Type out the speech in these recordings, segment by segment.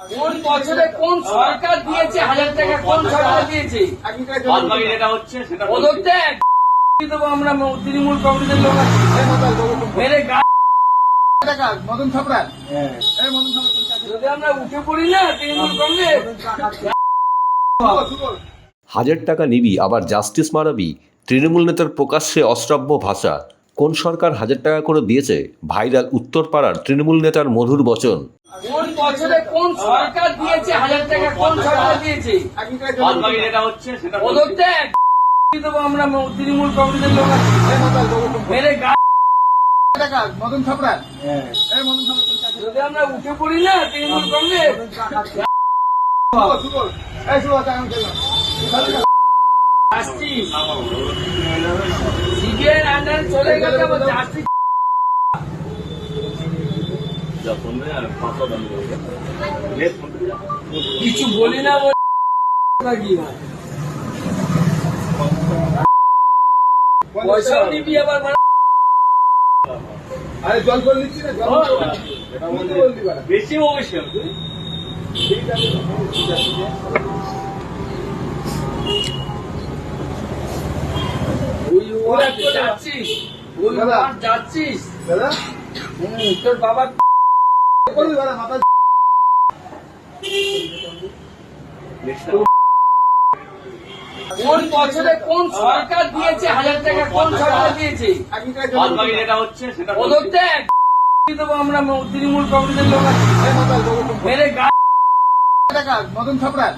কোন বছরে কোন সরকার দিয়েছে? হাজার টাকা কোন সরকার দিয়েছে? যেটা হচ্ছে সেটা বলছি। পদত্যাগ দেবো আমরা? তৃণমূল কংগ্রেসের লোক আছি। মেরে মদন থাপড়া এই মদন থাপড়া যদি আমরা উঠে পড়ি না তৃণমূল কংগ্রেস? হাজার টাকা নিবি আবার জাস্টিস মারাবি। তৃণমূল নেতার প্রকাশ্যে অশ্রাব্য ভাষা। কোন সরকার হাজার টাকা করে দিয়েছে? ভাইরাল উত্তরপাড়ার তৃণমূল নেতার মধুর বচন। কোন বছরে কোন সরকার দিয়েছে? হাজার টাকা কোন সরকার দিয়েছে? দেবো আমরা? তৃণমূল কংগ্রেসের লোক আছি। মেরে গা মদন যদি আমরা উঠে পড়ি না তৃণমূল কংগ্রেস? সিবিআই আন্ডারে চলে জাস্টিস কিছু বলি না হয়? পয়সাও নিবি আবার মানে আরে জল জল নিচ্ছি না জল এটা বলতে বললি বাড়া। বেশি অবশ্যই তুই? ওই ওরা যাচ্ছিস? দাদা? তোর বাবা কোন বছরে কোন সরকার দিয়েছে? হাজার টাকা কোন সরকার দিয়েছে। পদত্যাগ দেবো আমরা? তৃণমূল কংগ্রেসের লোক আছি। মেরে মদন থাপড়া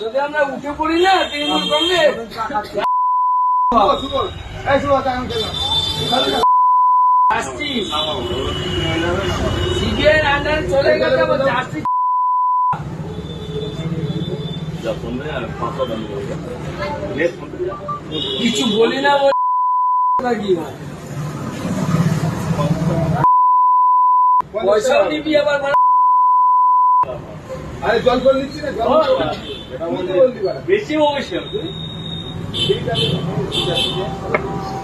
যদি আমরা উঠে পড়ি না তৃণমূল কংগ্রেস? চলে। কিছু বলি না বলে। পয়সাও নিবি আবার আরে জল জল নিচ্ছি না। বেশি অবশ্যই তুই? ওই